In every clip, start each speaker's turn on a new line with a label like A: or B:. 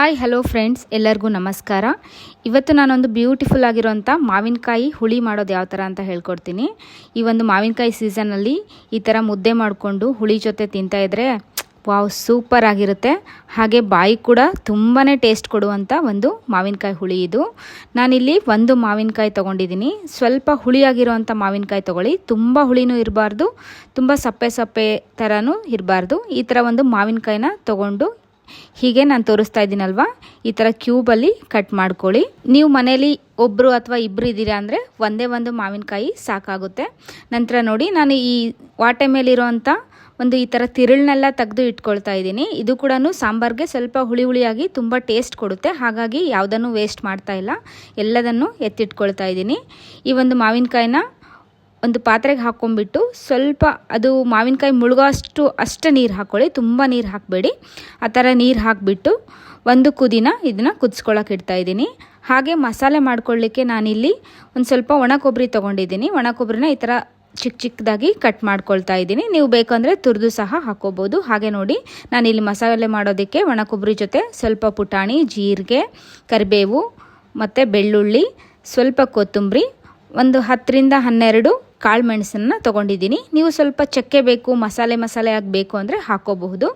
A: Hi, hello friends, ಎಲ್ಲರಿಗೂ ನಮಸ್ಕಾರ. ಇವತ್ತು ನಾನೊಂದು ಬ್ಯೂಟಿಫುಲ್ ಆಗಿರೋಂಥ ಮಾವಿನಕಾಯಿ ಹುಳಿ ಮಾಡೋದು ಯಾವ ಥರ ಅಂತ ಹೇಳ್ಕೊಡ್ತೀನಿ. ಈ ಒಂದು ಮಾವಿನಕಾಯಿ ಸೀಸನಲ್ಲಿ ಈ ಥರ ಮುದ್ದೆ ಮಾಡಿಕೊಂಡು ಹುಳಿ ಜೊತೆ ತಿಂತಾ ಇದ್ರೆ, ವಾವ್, ಸೂಪರ್ ಆಗಿರುತ್ತೆ. ಹಾಗೆ ಬಾಯಿ ಕೂಡ ತುಂಬಾ ಟೇಸ್ಟ್ ಕೊಡುವಂಥ ಒಂದು ಮಾವಿನಕಾಯಿ ಹುಳಿ ಇದು. ನಾನಿಲ್ಲಿ ಒಂದು ಮಾವಿನಕಾಯಿ ತೊಗೊಂಡಿದ್ದೀನಿ. ಸ್ವಲ್ಪ ಹುಳಿಯಾಗಿರುವಂಥ ಮಾವಿನಕಾಯಿ ತೊಗೊಳ್ಳಿ. ತುಂಬ ಹುಳಿನೂ ಇರಬಾರ್ದು, ತುಂಬ ಸಪ್ಪೆ ಸಪ್ಪೆ ಥರನೂ ಇರಬಾರ್ದು. ಈ ಥರ ಒಂದು ಮಾವಿನಕಾಯಿನ ತೊಗೊಂಡು ಹೀಗೆ ನಾನು ತೋರಿಸ್ತಾ ಇದ್ದೀನಲ್ವಾ? ಈ ಥರ ಕ್ಯೂಬಲ್ಲಿ ಕಟ್ ಮಾಡ್ಕೊಳ್ಳಿ. ನೀವು ಮನೇಲಿ ಒಬ್ಬರು ಅಥವಾ ಇಬ್ಬರು ಇದ್ದೀರಾ ಅಂದರೆ ಒಂದೇ ಒಂದು ಮಾವಿನಕಾಯಿ ಸಾಕಾಗುತ್ತೆ. ನಂತರ ನೋಡಿ, ನಾನು ಈ ವಾಟೆ ಮೇಲಿರೋವಂಥ ಒಂದು ಈ ಥರ ತಿರುಳನ್ನೆಲ್ಲ ತೆಗೆದು ಇಟ್ಕೊಳ್ತಾ ಇದ್ದೀನಿ. ಇದು ಕೂಡ ಸಾಂಬಾರ್ಗೆ ಸ್ವಲ್ಪ ಹುಳಿ ಹುಳಿಯಾಗಿ ತುಂಬ ಟೇಸ್ಟ್ ಕೊಡುತ್ತೆ. ಹಾಗಾಗಿ ಯಾವುದನ್ನು ವೇಸ್ಟ್ ಮಾಡ್ತಾ ಇಲ್ಲ. ಎಲ್ಲದನ್ನು ಎತ್ತಿಟ್ಕೊಳ್ತಾ ಇದ್ದೀನಿ. ಈ ಒಂದು ಮಾವಿನಕಾಯಿನ ಒಂದು ಪಾತ್ರೆಗೆ ಹಾಕ್ಕೊಂಬಿಟ್ಟು ಸ್ವಲ್ಪ ಅದು ಮಾವಿನಕಾಯಿ ಮುಳುಗೋ ಅಷ್ಟು ಅಷ್ಟು ನೀರು ಹಾಕ್ಕೊಳ್ಳಿ, ತುಂಬ ನೀರು ಹಾಕಬೇಡಿ. ಆ ಥರ ನೀರು ಹಾಕಿಬಿಟ್ಟು ಒಂದು ಕುದಿನ ಇದನ್ನು ಕುದಿಸ್ಕೊಳಕ್ಕೆ ಇಡ್ತಾ ಇದ್ದೀನಿ. ಹಾಗೆ ಮಸಾಲೆ ಮಾಡ್ಕೊಳ್ಳಿಕ್ಕೆ ನಾನಿಲ್ಲಿ ಒಂದು ಸ್ವಲ್ಪ ಒಣ ಕೊಬ್ಬರಿ ತೊಗೊಂಡಿದ್ದೀನಿ. ಒಣ ಕೊಬ್ಬರಿನ ಈ ಥರ ಚಿಕ್ಕ ಚಿಕ್ಕದಾಗಿ ಕಟ್ ಮಾಡ್ಕೊಳ್ತಾ ಇದ್ದೀನಿ. ನೀವು ಬೇಕಂದರೆ ತುರಿದು ಸಹ ಹಾಕೋಬೋದು ಹಾಗೆ ನೋಡಿ, ನಾನಿಲ್ಲಿ ಮಸಾಲೆ ಮಾಡೋದಕ್ಕೆ ಒಣ ಕೊಬ್ಬರಿ ಜೊತೆ ಸ್ವಲ್ಪ ಪುಟಾಣಿ, ಜೀರಿಗೆ, ಕರಿಬೇವು ಮತ್ತು ಬೆಳ್ಳುಳ್ಳಿ, ಸ್ವಲ್ಪ ಕೊತ್ತಂಬರಿ, ಒಂದು ಹತ್ತರಿಂದ ಹನ್ನೆರಡು ಕಾಳು ಮೆಣಸನ್ನು ತೊಗೊಂಡಿದ್ದೀನಿ. ನೀವು ಸ್ವಲ್ಪ ಚಕ್ಕೆ ಬೇಕು, ಮಸಾಲೆ ಮಸಾಲೆ ಆಗಬೇಕು ಅಂದರೆ ಹಾಕೋಬಹುದು.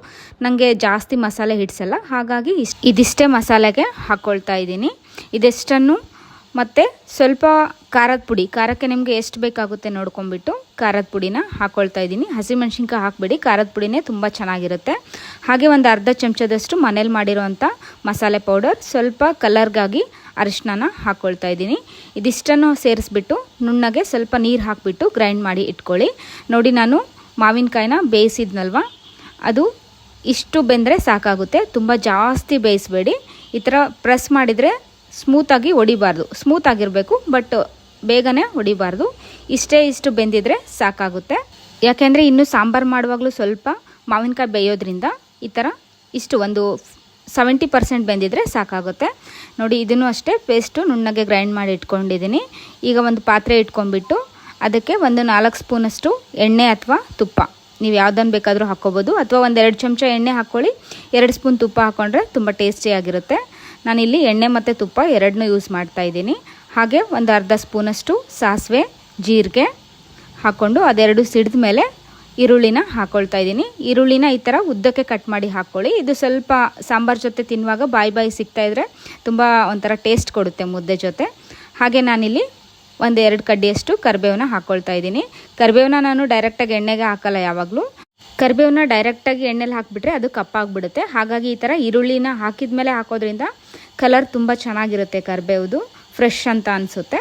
A: ನನಗೆ ಜಾಸ್ತಿ ಮಸಾಲೆ ಹಿಡಿಸಲ್ಲ. ಹಾಗಾಗಿ ಇಷ್ಟು ಇದಿಷ್ಟೇ ಮಸಾಲೆಗೆ ಹಾಕ್ಕೊಳ್ತಾ ಇದ್ದೀನಿ. ಇದೆಷ್ಟನ್ನು? ಮತ್ತು ಸ್ವಲ್ಪ ಖಾರದ ಪುಡಿ. ಖಾರಕ್ಕೆ ನಿಮಗೆ ಎಷ್ಟು ಬೇಕಾಗುತ್ತೆ ನೋಡ್ಕೊಂಬಿಟ್ಟು ಖಾರದ ಪುಡಿನ ಹಾಕ್ಕೊಳ್ತಾ ಇದ್ದೀನಿ. ಹಸಿಮೆಣ್ಸಿನ್ಕಾಯಿ ಹಾಕಬೇಡಿ. ಖಾರದ ಪುಡಿನೇ ತುಂಬ ಚೆನ್ನಾಗಿರುತ್ತೆ. ಹಾಗೆ ಒಂದು ಅರ್ಧ ಚಮಚದಷ್ಟು ಮನೇಲಿ ಮಾಡಿರೋವಂಥ ಮಸಾಲೆ ಪೌಡರ್, ಸ್ವಲ್ಪ ಕಲರ್ಗಾಗಿ ಅರಿಶಿನ ಹಾಕ್ಕೊಳ್ತಾ ಇದ್ದೀನಿ. ಇದಿಷ್ಟನ್ನು ಸೇರಿಸ್ಬಿಟ್ಟು ನುಣ್ಣಗೆ ಸ್ವಲ್ಪ ನೀರು ಹಾಕಿಬಿಟ್ಟು ಗ್ರೈಂಡ್ ಮಾಡಿ ಇಟ್ಕೊಳ್ಳಿ. ನೋಡಿ ನಾನು ಮಾವಿನಕಾಯಿನ ಬೇಯಿಸಿದ್ನಲ್ವ? ಅದು ಇಷ್ಟು ಬೆಂದರೆ ಸಾಕಾಗುತ್ತೆ. ತುಂಬ ಜಾಸ್ತಿ ಬೇಯಿಸಬೇಡಿ. ಈ ಥರ ಪ್ರೆಸ್ ಮಾಡಿದರೆ ಸ್ಮೂತಾಗಿ ಹೊಡಿಬಾರ್ದು ಸ್ಮೂತ್ ಆಗಿರಬೇಕು ಬಟ್ ಬೇಗನೆ ಹೊಡಿಬಾರ್ದು ಇಷ್ಟೇ ಇಷ್ಟು ಬೆಂದಿದ್ರೆ ಸಾಕಾಗುತ್ತೆ. ಯಾಕೆಂದರೆ ಇನ್ನು ಸಾಂಬಾರು ಮಾಡುವಾಗಲೂ ಸ್ವಲ್ಪ ಮಾವಿನಕಾಯಿ ಬೇಯೋದ್ರಿಂದ ಈ ಥರ ಇಷ್ಟು ಒಂದು ಸೆವೆಂಟಿ ಪರ್ಸೆಂಟ್ ಬೆಂದಿದ್ರೆ ಸಾಕಾಗುತ್ತೆ. ನೋಡಿ, ಇದನ್ನು ಅಷ್ಟೇ ಪೇಸ್ಟು ನುಣ್ಣಗೆ ಗ್ರೈಂಡ್ ಮಾಡಿ ಇಟ್ಕೊಂಡಿದ್ದೀನಿ. ಈಗ ಒಂದು ಪಾತ್ರೆ ಇಟ್ಕೊಂಡ್ಬಿಟ್ಟು ಅದಕ್ಕೆ ಒಂದು ನಾಲ್ಕು ಸ್ಪೂನಷ್ಟು ಎಣ್ಣೆ ಅಥವಾ ತುಪ್ಪ. ನೀವು ಯಾವುದನ್ನು ಬೇಕಾದರೂ ಹಾಕ್ಕೋಬೋದು. ಅಥವಾ ಒಂದು ಎರಡು ಚಮಚ ಎಣ್ಣೆ ಹಾಕ್ಕೊಳ್ಳಿ. ಎರಡು ಸ್ಪೂನ್ ತುಪ್ಪ ಹಾಕ್ಕೊಂಡ್ರೆ ತುಂಬ ಟೇಸ್ಟಿಯಾಗಿರುತ್ತೆ ನಾನಿಲ್ಲಿ ಎಣ್ಣೆ ಮತ್ತು ತುಪ್ಪ ಎರಡನ್ನೂ ಯೂಸ್ ಮಾಡ್ತಾ ಇದ್ದೀನಿ. ಹಾಗೆ ಒಂದು ಅರ್ಧ ಸ್ಪೂನಷ್ಟು ಸಾಸಿವೆ, ಜೀರಿಗೆ ಹಾಕ್ಕೊಂಡು ಅದೆರಡು ಸಿಡಿದ ಮೇಲೆ ಈರುಳ್ಳಿನ ಹಾಕ್ಕೊಳ್ತಾ ಇದ್ದೀನಿ. ಈರುಳ್ಳಿನ ಈ ಥರ ಉದ್ದಕ್ಕೆ ಕಟ್ ಮಾಡಿ ಹಾಕ್ಕೊಳ್ಳಿ ಇದು ಸ್ವಲ್ಪ ಸಾಂಬಾರು ಜೊತೆ ತಿನ್ನುವಾಗ ಬಾಯಿ ಬಾಯಿ ಸಿಗ್ತಾ ಇದ್ರೆ ತುಂಬ ಒಂಥರ ಟೇಸ್ಟ್ ಕೊಡುತ್ತೆ ಮುದ್ದೆ ಜೊತೆ. ಹಾಗೆ ನಾನಿಲ್ಲಿ ಒಂದು ಎರಡು ಕಡ್ಡಿಯಷ್ಟು ಕರಿಬೇವನ್ನ ಹಾಕ್ಕೊಳ್ತಾ ಇದ್ದೀನಿ. ಕರಿಬೇವನ್ನ ನಾನು ಡೈರೆಕ್ಟಾಗಿ ಎಣ್ಣೆಗೆ ಹಾಕಲ್ಲ ಯಾವಾಗಲೂ. ಕರಿಬೇವನ್ನ ಡೈರೆಕ್ಟಾಗಿ ಎಣ್ಣೆಲಿ ಹಾಕಿಬಿಟ್ರೆ ಅದು ಕಪ್ಪಾಗ್ಬಿಡುತ್ತೆ. ಹಾಗಾಗಿ ಈ ಥರ ಈರುಳ್ಳಿನ ಹಾಕಿದ ಮೇಲೆ ಹಾಕೋದ್ರಿಂದ ಕಲರ್ ತುಂಬ ಚೆನ್ನಾಗಿರುತ್ತೆ ಕರಿಬೇವುದು. ಫ್ರೆಶ್ ಅಂತ ಅನಿಸುತ್ತೆ.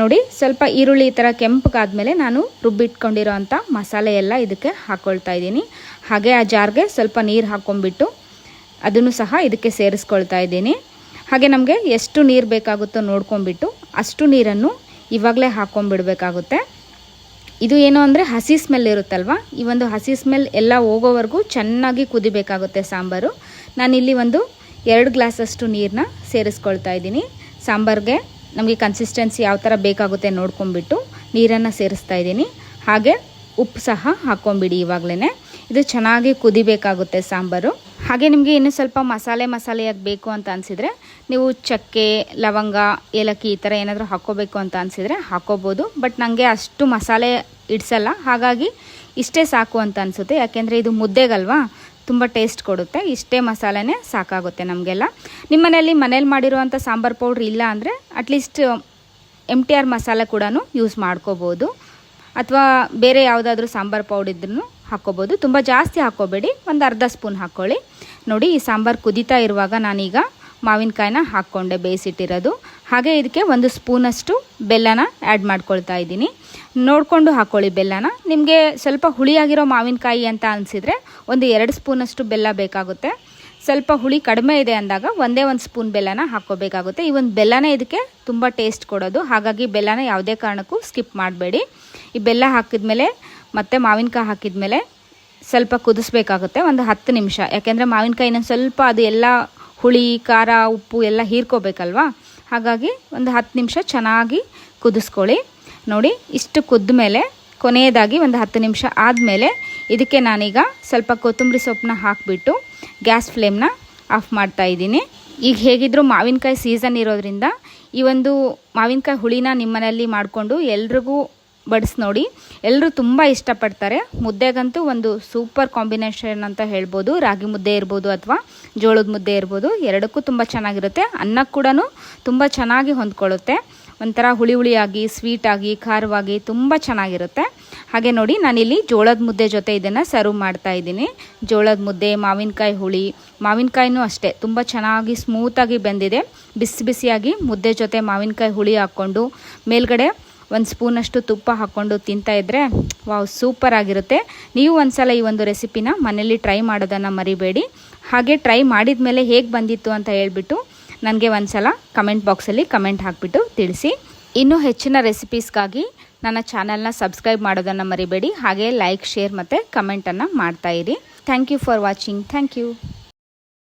A: ನೋಡಿ, ಸ್ವಲ್ಪ ಈರುಳ್ಳಿ ಈ ಥರ ಕೆಂಪಗಾದ್ಮೇಲೆ ನಾನು ರುಬ್ಬಿಟ್ಕೊಂಡಿರೋ ಅಂಥ ಮಸಾಲೆ ಎಲ್ಲ ಇದಕ್ಕೆ ಹಾಕ್ಕೊಳ್ತಾ ಇದ್ದೀನಿ. ಹಾಗೆ ಆ ಜಾರ್ಗೆ ಸ್ವಲ್ಪ ನೀರು ಹಾಕ್ಕೊಂಬಿಟ್ಟು ಅದನ್ನು ಸಹ ಇದಕ್ಕೆ ಸೇರಿಸ್ಕೊಳ್ತಾ ಇದ್ದೀನಿ. ಹಾಗೆ ನಮಗೆ ಎಷ್ಟು ನೀರು ಬೇಕಾಗುತ್ತೋ ನೋಡ್ಕೊಂಬಿಟ್ಟು ಅಷ್ಟು ನೀರನ್ನು ಇವಾಗಲೇ ಹಾಕ್ಕೊಂಬಿಡ್ಬೇಕಾಗುತ್ತೆ ಇದು ಏನು ಅಂದರೆ ಹಸಿ ಸ್ಮೆಲ್ ಇರುತ್ತಲ್ವ? ಈ ಒಂದು ಹಸಿ ಸ್ಮೆಲ್ ಎಲ್ಲ ಹೋಗೋವರೆಗೂ ಚೆನ್ನಾಗಿ ಕುದಿಬೇಕಾಗುತ್ತೆ ಸಾಂಬಾರು. ನಾನಿಲ್ಲಿ ಒಂದು ಎರಡು ಗ್ಲಾಸಷ್ಟು ನೀರನ್ನ ಸೇರಿಸ್ಕೊಳ್ತಾ ಇದ್ದೀನಿ. ಸಾಂಬಾರಿಗೆ ನಮಗೆ ಕನ್ಸಿಸ್ಟೆನ್ಸಿ ಯಾವ ಥರ ಬೇಕಾಗುತ್ತೆ ನೋಡ್ಕೊಂಬಿಟ್ಟು ನೀರನ್ನು ಸೇರಿಸ್ತಾ ಇದ್ದೀನಿ. ಹಾಗೆ ಉಪ್ಪು ಸಹ ಹಾಕ್ಕೊಂಬಿಡಿ ಇವಾಗಲೇ ಇದು ಚೆನ್ನಾಗಿ ಕುದಿಬೇಕಾಗುತ್ತೆ ಸಾಂಬಾರು. ಹಾಗೆ ನಿಮಗೆ ಇನ್ನೂ ಸ್ವಲ್ಪ ಮಸಾಲೆ ಮಸಾಲೆಯಾಗಿ ಬೇಕು ಅಂತ ಅನಿಸಿದರೆ ನೀವು ಚಕ್ಕೆ, ಲವಂಗ, ಏಲಕ್ಕಿ ಈ ಥರ ಏನಾದರೂ ಹಾಕ್ಕೋಬೇಕು ಅಂತ ಅನಿಸಿದರೆ ಹಾಕ್ಕೋಬೋದು. ಬಟ್ ನನಗೆ ಅಷ್ಟು ಮಸಾಲೆ ಇಡ್ಸಲ್ಲ. ಹಾಗಾಗಿ ಇಷ್ಟೇ ಸಾಕು ಅಂತ ಅನಿಸುತ್ತೆ. ಯಾಕೆಂದರೆ ಇದು ಮುದ್ದೆಗಲ್ವಾ? ತುಂಬ ಟೇಸ್ಟ್ ಕೊಡುತ್ತೆ. ಇಷ್ಟೇ ಮಸಾಲೆನೇ ಸಾಕಾಗುತ್ತೆ ನಮಗೆಲ್ಲ. ನಿಮ್ಮ ಮನೆಯಲ್ಲಿ ಮನೇಲಿ ಮಾಡಿರುವಂಥ ಸಾಂಬಾರು ಪೌಡ್ರ್ ಇಲ್ಲ ಅಂದರೆ ಅಟ್ಲೀಸ್ಟ್ ಎಂ ಟಿ ಆರ್ ಮಸಾಲೆ ಕೂಡ ಯೂಸ್ ಮಾಡ್ಕೋಬೋದು. ಅಥವಾ ಬೇರೆ ಯಾವುದಾದ್ರೂ ಸಾಂಬಾರು ಪೌಡ್ ಇದ್ರೂ ಹಾಕ್ಕೋಬೋದು ತುಂಬ ಜಾಸ್ತಿ ಹಾಕ್ಕೋಬೇಡಿ ಒಂದು ಅರ್ಧ ಸ್ಪೂನ್ ಹಾಕ್ಕೊಳ್ಳಿ ನೋಡಿ, ಈ ಸಾಂಬಾರು ಕುದೀತಾ ಇರುವಾಗ ನಾನೀಗ ಮಾವಿನಕಾಯಿನ ಹಾಕ್ಕೊಂಡೆ ಬೇಯಿಸಿಟ್ಟಿರೋದು. ಹಾಗೆ ಇದಕ್ಕೆ ಒಂದು ಸ್ಪೂನಷ್ಟು ಬೆಲ್ಲನ ಆ್ಯಡ್ ಮಾಡ್ಕೊಳ್ತಾ ಇದ್ದೀನಿ. ನೋಡಿಕೊಂಡು ಹಾಕ್ಕೊಳ್ಳಿ ಬೆಲ್ಲನ. ನಿಮಗೆ ಸ್ವಲ್ಪ ಹುಳಿಯಾಗಿರೋ ಮಾವಿನಕಾಯಿ ಅಂತ ಅನಿಸಿದರೆ ಒಂದು ಎರಡು ಸ್ಪೂನಷ್ಟು ಬೆಲ್ಲ ಬೇಕಾಗುತ್ತೆ. ಸ್ವಲ್ಪ ಹುಳಿ ಕಡಿಮೆ ಇದೆ ಅಂದಾಗ ಒಂದೇ ಒಂದು ಸ್ಪೂನ್ ಬೆಲ್ಲನ ಹಾಕ್ಕೋಬೇಕಾಗುತ್ತೆ. ಈ ಒಂದು ಬೆಲ್ಲನೇ ಇದಕ್ಕೆ ತುಂಬ ಟೇಸ್ಟ್ ಕೊಡೋದು. ಹಾಗಾಗಿ ಬೆಲ್ಲನ ಯಾವುದೇ ಕಾರಣಕ್ಕೂ ಸ್ಕಿಪ್ ಮಾಡಬೇಡಿ. ಈ ಬೆಲ್ಲ ಹಾಕಿದ್ಮೇಲೆ ಮತ್ತು ಮಾವಿನಕಾಯಿ ಹಾಕಿದ್ಮೇಲೆ ಸ್ವಲ್ಪ ಕುದಿಸ್ಬೇಕಾಗುತ್ತೆ, ಒಂದು ಹತ್ತು ನಿಮಿಷ. ಯಾಕೆಂದರೆ ಮಾವಿನಕಾಯಿ ಇನ್ನೊಂದು ಸ್ವಲ್ಪ ಅದು ಎಲ್ಲ ಹುಳಿ, ಖಾರ, ಉಪ್ಪು ಎಲ್ಲ ಹೀರ್ಕೋಬೇಕಲ್ವಾ? ಹಾಗಾಗಿ ಒಂದು ಹತ್ತು ನಿಮಿಷ ಚೆನ್ನಾಗಿ ಕುದಿಸ್ಕೊಳ್ಳಿ. ನೋಡಿ, ಇಷ್ಟು ಕುದ್ದ ಮೇಲೆ ಕೊನೆಯದಾಗಿ ಒಂದು ಹತ್ತು ನಿಮಿಷ ಆದಮೇಲೆ ಇದಕ್ಕೆ ನಾನೀಗ ಸ್ವಲ್ಪ ಕೊತ್ತಂಬರಿ ಸೊಪ್ಪನ್ನ ಹಾಕಿಬಿಟ್ಟು ಗ್ಯಾಸ್ ಫ್ಲೇಮ್ನ ಆಫ್ ಮಾಡ್ತಾ ಇದ್ದೀನಿ. ಈಗ ಹೇಗಿದ್ದರೂ ಮಾವಿನಕಾಯಿ ಸೀಸನ್ ಇರೋದ್ರಿಂದ ಈ ಒಂದು ಮಾವಿನಕಾಯಿ ಹುಳಿನ ನಿಮ್ಮನೆಯಲ್ಲಿ ಮಾಡಿಕೊಂಡು ಎಲ್ರಿಗೂ ಬಡಿಸಿ ನೋಡಿ. ಎಲ್ಲರೂ ತುಂಬ ಇಷ್ಟಪಡ್ತಾರೆ. ಮುದ್ದೆಗಂತೂ ಒಂದು ಸೂಪರ್ ಕಾಂಬಿನೇಷನ್ ಅಂತ ಹೇಳ್ಬೋದು. ರಾಗಿ ಮುದ್ದೆ ಇರ್ಬೋದು ಅಥವಾ ಜೋಳದ ಮುದ್ದೆ ಇರ್ಬೋದು. ಎರಡಕ್ಕೂ ತುಂಬ ಚೆನ್ನಾಗಿರುತ್ತೆ. ಅನ್ನ ಕೂಡ ತುಂಬ ಚೆನ್ನಾಗಿ ಹೊಂದ್ಕೊಳ್ಳುತ್ತೆ. ಒಂಥರ ಹುಳಿ ಹುಳಿಯಾಗಿ ಸ್ವೀಟಾಗಿ ಖಾರವಾಗಿ ತುಂಬ ಚೆನ್ನಾಗಿರುತ್ತೆ. ಹಾಗೆ ನೋಡಿ, ನಾನಿಲ್ಲಿ ಜೋಳದ ಮುದ್ದೆ ಜೊತೆ ಇದನ್ನು ಸರ್ವ್ ಮಾಡ್ತಾ ಇದ್ದೀನಿ. ಜೋಳದ ಮುದ್ದೆ, ಮಾವಿನಕಾಯಿ ಹುಳಿ. ಮಾವಿನಕಾಯಿನೂ ಅಷ್ಟೇ. ತುಂಬ ಚೆನ್ನಾಗಿ ಸ್ಮೂತಾಗಿ ಬೆಂದಿದೆ. ಬಿಸಿ ಬಿಸಿಯಾಗಿ ಮುದ್ದೆ ಜೊತೆ ಮಾವಿನಕಾಯಿ ಹುಳಿ ಹಾಕ್ಕೊಂಡು ಮೇಲ್ಗಡೆ ಒಂದು ಸ್ಪೂನಷ್ಟು ತುಪ್ಪ ಹಾಕ್ಕೊಂಡು ತಿಂತಾ ಇದ್ದರೆ ವಾವ್, ಸೂಪರ್ ಆಗಿರುತ್ತೆ. ನೀವು ಒಂದ್ಸಲ ಈ ಒಂದು ರೆಸಿಪಿನ ಮನೇಲಿ ಟ್ರೈ ಮಾಡೋದನ್ನು ಮರಿಬೇಡಿ. ಹಾಗೆ ಟ್ರೈ ಮಾಡಿದ ಮೇಲೆ ಹೇಗೆ ಬಂದಿತ್ತು ಅಂತ ಹೇಳ್ಬಿಟ್ಟು ನನಗೆ ಒಂದ್ಸಲ ಕಮೆಂಟ್ ಬಾಕ್ಸಲ್ಲಿ ಕಮೆಂಟ್ ಹಾಕಿಬಿಟ್ಟು ತಿಳಿಸಿ. ಇನ್ನೂ ಹೆಚ್ಚಿನ ರೆಸಿಪೀಸ್ಗಾಗಿ ನನ್ನ ಚಾನಲ್ನ ಸಬ್ಸ್ಕ್ರೈಬ್ ಮಾಡೋದನ್ನು ಮರಿಬೇಡಿ. ಹಾಗೆ ಲೈಕ್, ಶೇರ್ ಮತ್ತು ಕಮೆಂಟನ್ನು ಮಾಡ್ತಾಯಿರಿ thank you for watching. Thank you.